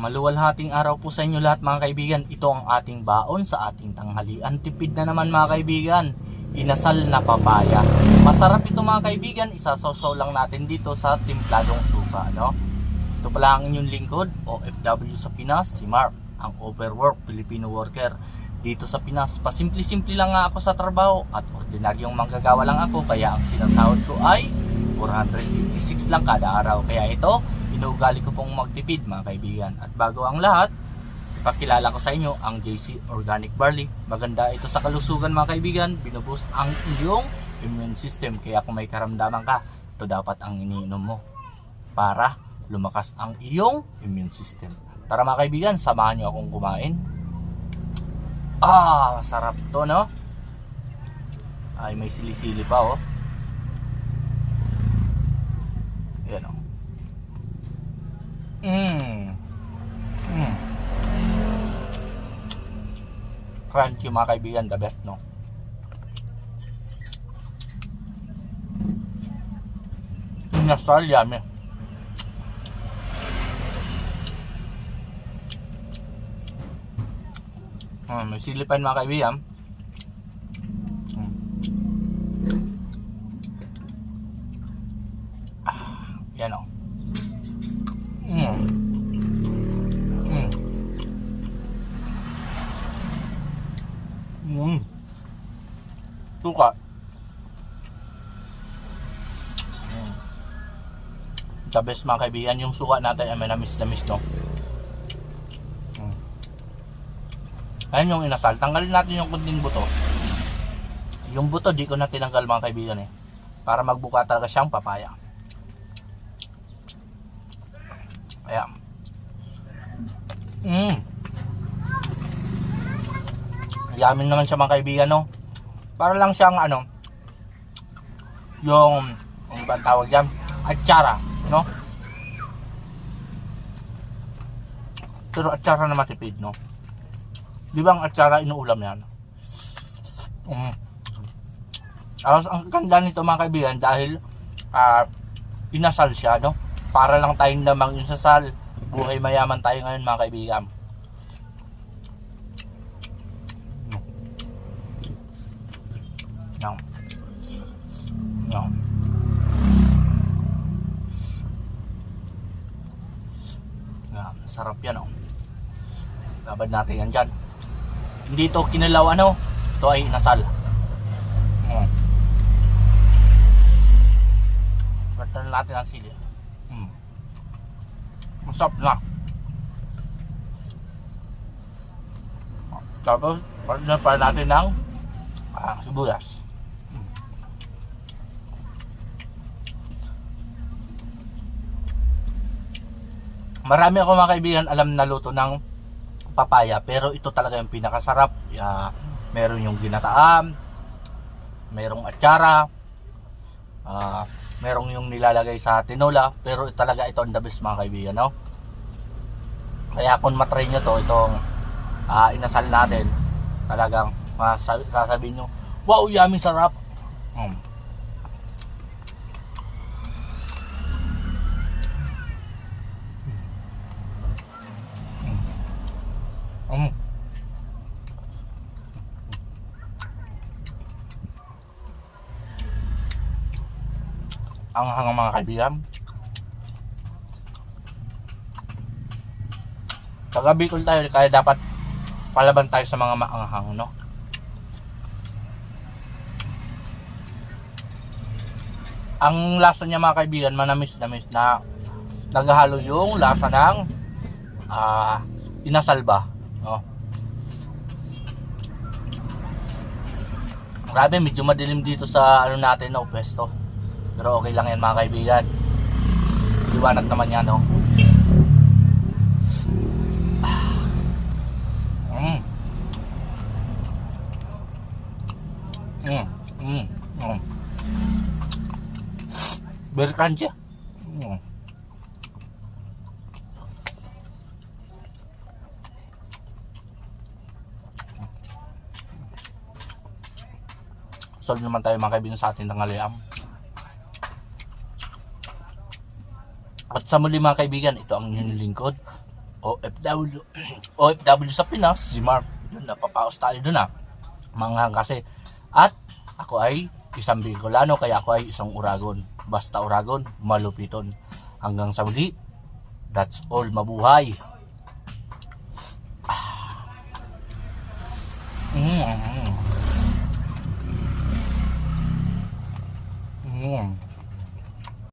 Maluwalhating araw po sa inyo lahat mga kaibigan. Ito ang ating baon sa ating tanghalian. Tipid na naman mga kaibigan. Inasal na papaya. Masarap ito mga kaibigan. Isasawsaw lang natin dito sa timpladong suka. No? Ito pala ang inyong lingkod, OFW sa Pinas, si Mark, ang overwork Filipino worker dito sa Pinas. Pasimple-simple lang nga ako sa trabaho at ordinaryong manggagawa lang ako kaya ang sinasahod ko ay 456 lang kada araw. Kaya ito, inuugali ko pong magtipid mga kaibigan. At bago ang lahat, ipakilala ko sa inyo ang JC Organic Barley. Maganda ito sa kalusugan mga kaibigan. Binuboost ang iyong immune system. Kaya kung may karamdaman ka, ito dapat ang iniinom mo para lumakas ang iyong immune system. Tara mga kaibigan, samahan nyo akong kumain. Ah, masarap to no? Ay, may sili-sili pa oh. Yan oh. Mmm. Mmm. Crunchy mga kaibigan, the best no? Nasal yummy. Ah, may silipan mga kaibigan. Mm. Ah, yan o. Mm. Mm. Mm. Suka. Mm. The best mga kaibigan, yung suka natin ay may namis-namis no. Mm. Ayan yung inasal. Tanggalin natin yung kunting buto. Yung buto, di ko na tinanggal mga kaibigan eh. Para magbuka talaga siyang papaya. Ayan. Mm. Yamin naman siya mga kaibigan, no? Para lang siyang ano, yung, ang ba tawag yan? Atsara, no? Pero atsara na matipid, no? Di ba ang atsara inuulam yan? Um, ang ganda nito mga kaibigan dahil ah, inasal siya, no? Para lang tayong namang insasal. Buhay mayaman tayo ngayon mga kaibigan. Yan. Yan. Yan. Sarap yan, oh. Labad natin yan dyan. Hindi ito kinalaw ano. Ito ay inasal. Mm. Pagtan natin ang sili. Masarap na. Tapos, partner pa natin ng ah, sibuyas. Marami ako mga kaibigan alam na luto ng papaya pero ito talaga yung pinakasarap uh, meron yung ginataam merong atsara uh, merong yung nilalagay sa tinola pero talaga ito ang the best mga kaibigan no? kaya kung matry nyo to itong uh, inasal natin talagang masabi, sasabihin nyo wow yummy sarap. Mm. Ang hangang mga kaibigan. Taga Bicol tayo kaya dapat palaban tayo sa mga maanghang, no? Ang lasa niya mga kaibigan, manamis-namis na naghahalo yung lasa ng ah inasal ba, no? Grabe, medyo madilim dito sa ano natin, no, pesto. Pero okay lang yan mga kaibigan. Liwanag naman yan, no? Mm. Mm. Mm. Mm. Very crunchy. Mm. Solve naman tayo mga kaibigan sa ating tanghalian. At sa muli mga kaibigan, ito ang inyong lingkod. OFW, OFW sa Pinas, si Mark. Doon na, tayo doon na. Ah. Mga kasi. At ako ay isang Bicolano, kaya ako ay isang Uragon. Basta Uragon, malupiton. Hanggang sa muli, that's all. Mabuhay! Ah. Mm. Mm.